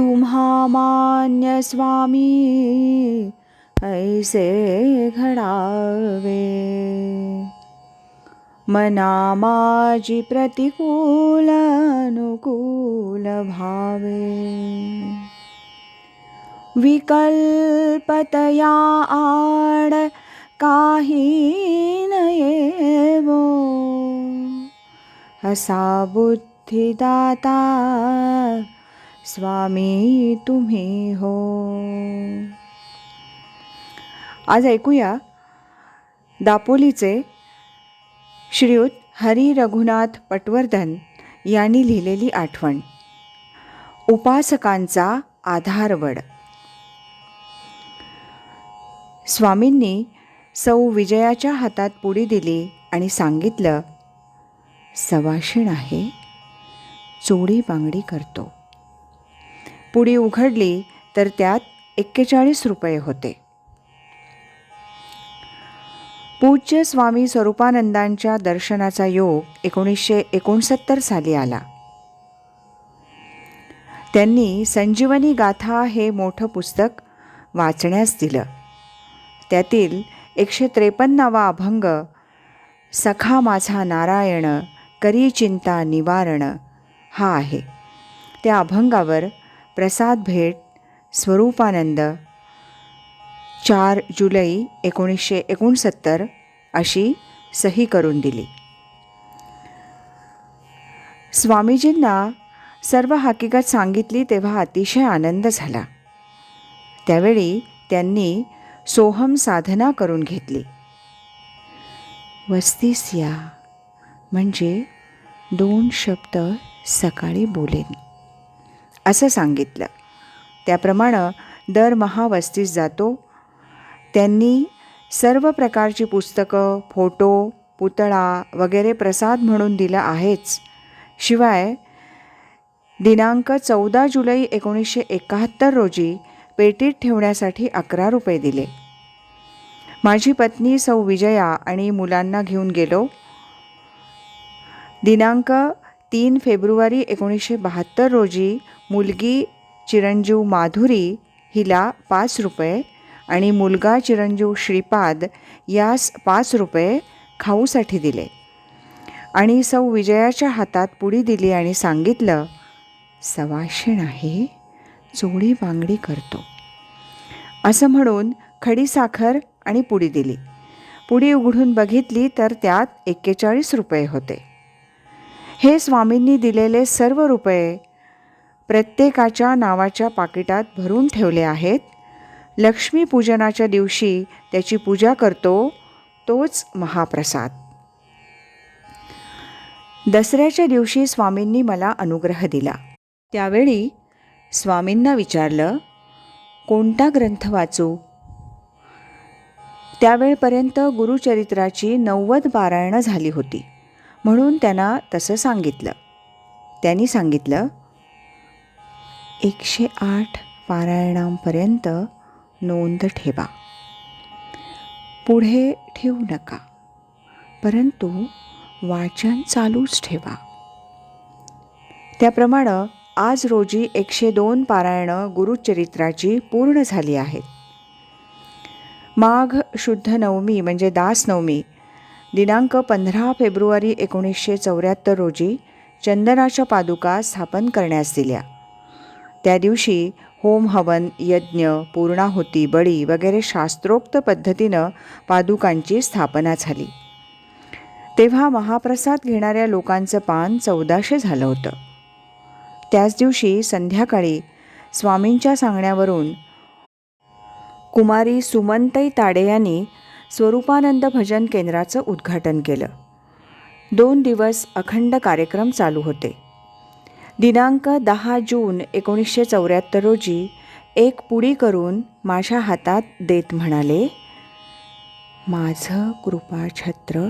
तुम्हा मान्य स्वामी ऐसे घडावे। मना माझी प्रतिकूल अनुकूल भावे। विकल्पतया आड काही नयेवो। असा बुद्धिदाता स्वामी तुम्ही हो. आज ऐकूया दापोलीचे श्रीयुत हरी रघुनाथ पटवर्धन यांनी लिहिलेली आठवण. उपासकांचा आधारवड स्वामींनी सौ विजयाच्या हातात पुडी दिली आणि सांगितलं सवाशीण आहे चोडी बांगडी करतो. पुडी उघडली तर त्यात एक्केचाळीस रुपये होते. पूज्य स्वामी स्वरूपानंदांच्या दर्शनाचा योग एकोणीसशे एकोणसत्तर साली आला. त्यांनी संजीवनी गाथा हे मोठं पुस्तक वाचण्यास दिलं. त्यातील एकशे त्रेपन्नावा अभंग सखा माझा नारायण करी चिंता निवारण हा आहे. त्या अभंगावर प्रसाद भेट स्वरूपानंद चार जुलै एकोणीसशे एकोणसत्तर अशी सही करून दिली. स्वामीजींना सर्व हकीकत सांगितली तेव्हा अतिशय आनंद झाला. त्यावेळी त्यांनी सोहम साधना करून घेतली. वस्तीस या म्हणजे दोन शब्द सकाळी बोलेन. असं सांगितलं. त्याप्रमाणं दरमहा वस्तीस जातो. त्यांनी सर्व प्रकारची पुस्तकं फोटो पुतळा वगैरे प्रसाद म्हणून दिला आहेच. शिवाय दिनांक चौदा जुलै एकोणीसशे एकाहत्तर रोजी पेटीत ठेवण्यासाठी अकरा रुपये दिले. माझी पत्नी सौ विजया आणि मुलांना घेऊन गेलो. दिनांक तीन फेब्रुवारी एकोणीसशे बहात्तर रोजी मुलगी चिरंजीव माधुरी हिला पाच रुपये आणि मुलगा चिरंजीव श्रीपाद यास पाच रुपये खाऊसाठी दिले. आणि सौ विजयाच्या हातात पुडी दिली आणि सांगितलं सवाशीण आहे चोळी बांगडी करतो. असं म्हणून खडीसाखर आणि पुडी दिली. पुडी उघडून बघितली तर त्यात एक्केचाळीस रुपये होते. हे स्वामींनी दिलेले सर्व रुपये प्रत्येकाच्या नावाच्या पाकिटात भरून ठेवले आहेत. लक्ष्मीपूजनाच्या दिवशी त्याची पूजा करतो तोच महाप्रसाद. दसऱ्याच्या दिवशी स्वामींनी मला अनुग्रह दिला. त्यावेळी स्वामींना विचारलं कोणता ग्रंथ वाचू? त्यावेळपर्यंत गुरुचरित्राची नव्वद पारायणं झाली होती म्हणून त्यांना तसं सांगितलं. त्यांनी सांगितलं एकशे आठ पारायणांपर्यंत नोंद ठेवा. पुढे ठेवू नका परंतु वाचन चालूच ठेवा. त्याप्रमाणे आज रोजी एकशे दोन पारायणं गुरुचरित्राची पूर्ण झाली आहेत. माघ शुद्ध नवमी म्हणजे दास नवमी दिनांक पंधरा फेब्रुवारी एकोणीसशे चौऱ्याहत्तर रोजी चंदनाच्या पादुका स्थापन करण्यास दिल्या. त्या दिवशी होम हवन यज्ञ पूर्णाहुती बळी वगैरे शास्त्रोक्त पद्धतीनं पादुकांची स्थापना झाली. तेव्हा महाप्रसाद घेणाऱ्या लोकांचं पान चौदाशे झालं होतं. त्याच दिवशी संध्याकाळी स्वामींच्या सांगण्यावरून कुमारी सुमंतई ताडे यांनी स्वरूपानंद भजन केंद्राचं उद्घाटन केलं. दोन दिवस अखंड कार्यक्रम चालू होते. दिनांक दहा जून एकोणीसशे चौऱ्याहत्तर रोजी एक पुडी करून माझ्या हातात देत म्हणाले माझं कृपाछत्र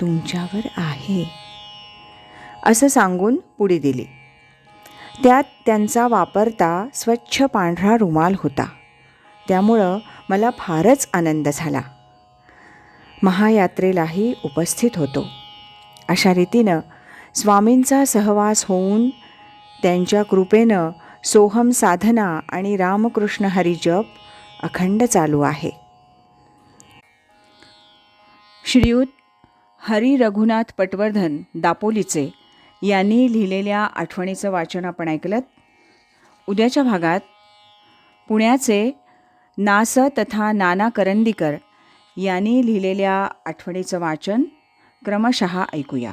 तुमच्यावर आहे असं सांगून पुडी दिली. त्यात त्यांचा वापरता स्वच्छ पांढरा रुमाल होता. त्यामुळं मला फारच आनंद झाला. महायात्रेलाही उपस्थित होतो. अशा रीतीनं स्वामींचा सहवास होऊन त्यांच्या कृपेनं सोहम साधना आणि रामकृष्ण हरिजप अखंड चालू आहे. श्रीयुत हरी रघुनाथ पटवर्धन दापोलीचे यांनी लिहिलेल्या आठवणीचं वाचन आपण ऐकलं उद्याच्या भागात पुण्याचे नास तथा नाना करंदीकर यांनी लिहिलेल्या आठवणीचं वाचन क्रमशः ऐकूया.